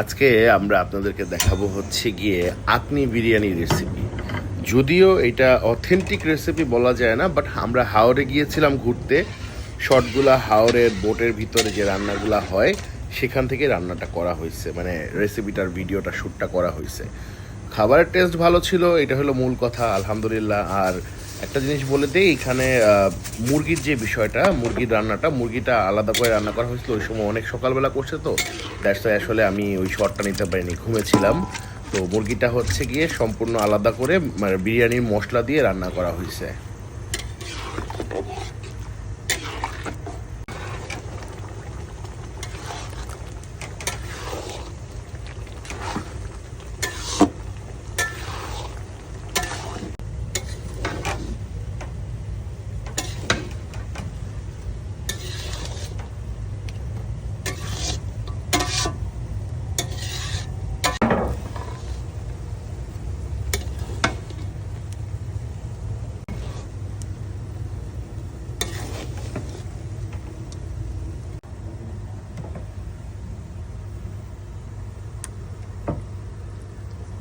আজকে আমরা আপনাদেরকে দেখাবো হচ্ছে গিয়ে আকনি বিরিয়ানি রেসিপি যদিও এটা অথেন্টিক রেসিপি বলা যায় না বাট আমরা হাওড়ে গিয়েছিলাম ঘুরতে। শর্টগুলা হাওড়ের বোটের ভিতরে যে রান্নাগুলা হয়, সেখান থেকে রান্নাটা করা হয়েছে। মানে রেসিপিটার ভিডিওটা শ্যুটটা করা হয়েছে। খাবারের টেস্ট ভালো ছিল, এটা হলো মূল কথা, আলহামদুলিল্লাহ। আর একটা জিনিস বলে দিই, এখানে মুরগির যে বিষয়টা, মুরগির রান্নাটা, মুরগিটা আলাদা করে রান্না করা হয়েছিল, ওই সময় অনেক সকালবেলা করছে তো দ্যাটস আসলে আমি ওই শটটা নিতে পারিনি, ঘুমেছিলাম। তো মুরগিটা হচ্ছে গিয়ে সম্পূর্ণ আলাদা করে মানে বিরিয়ানির মশলা দিয়ে রান্না করা হয়েছে।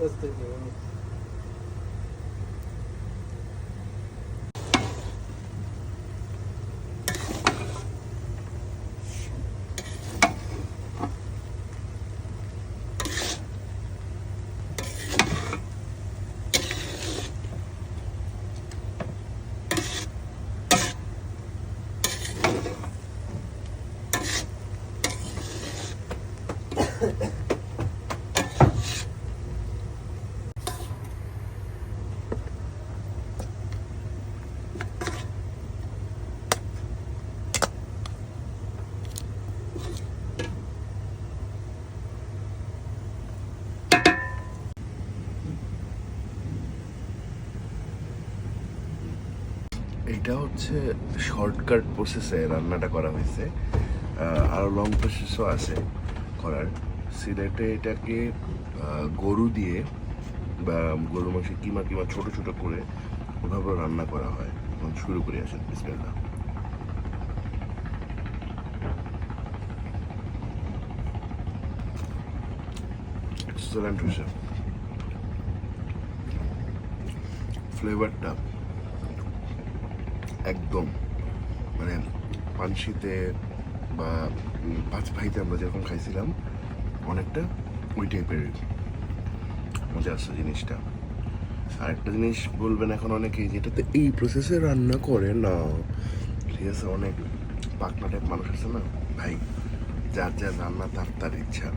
до стадіону. Ha ha ha. এটা হচ্ছে শর্টকাট প্রসেসে রান্নাটা করা হয়েছে। আরও লং প্রসেসও আছে করার। সিলেটে এটাকে গরু দিয়ে বা গরু মাংসের কিমা কিমা ছোট ছোট করে ওভাবে রান্না করা হয়। শুরু করে আসেন হয়েছে ফ্লেভারটা একদম। মানে পানশিতে বা পাঁচ ভাইতে আমরা যেরকম খাইছিলাম, অনেকটা ওই টাইপের মজা আছে জিনিসটা। আর একটা জিনিস বলবেন এখন অনেকে যেটাতে এই প্রসেসে রান্না করে না। ঠিক আছে, অনেক পাকনা টাইপ মানুষ আছে না, ভাই, যার যার রান্না তার তার ইচ্ছা।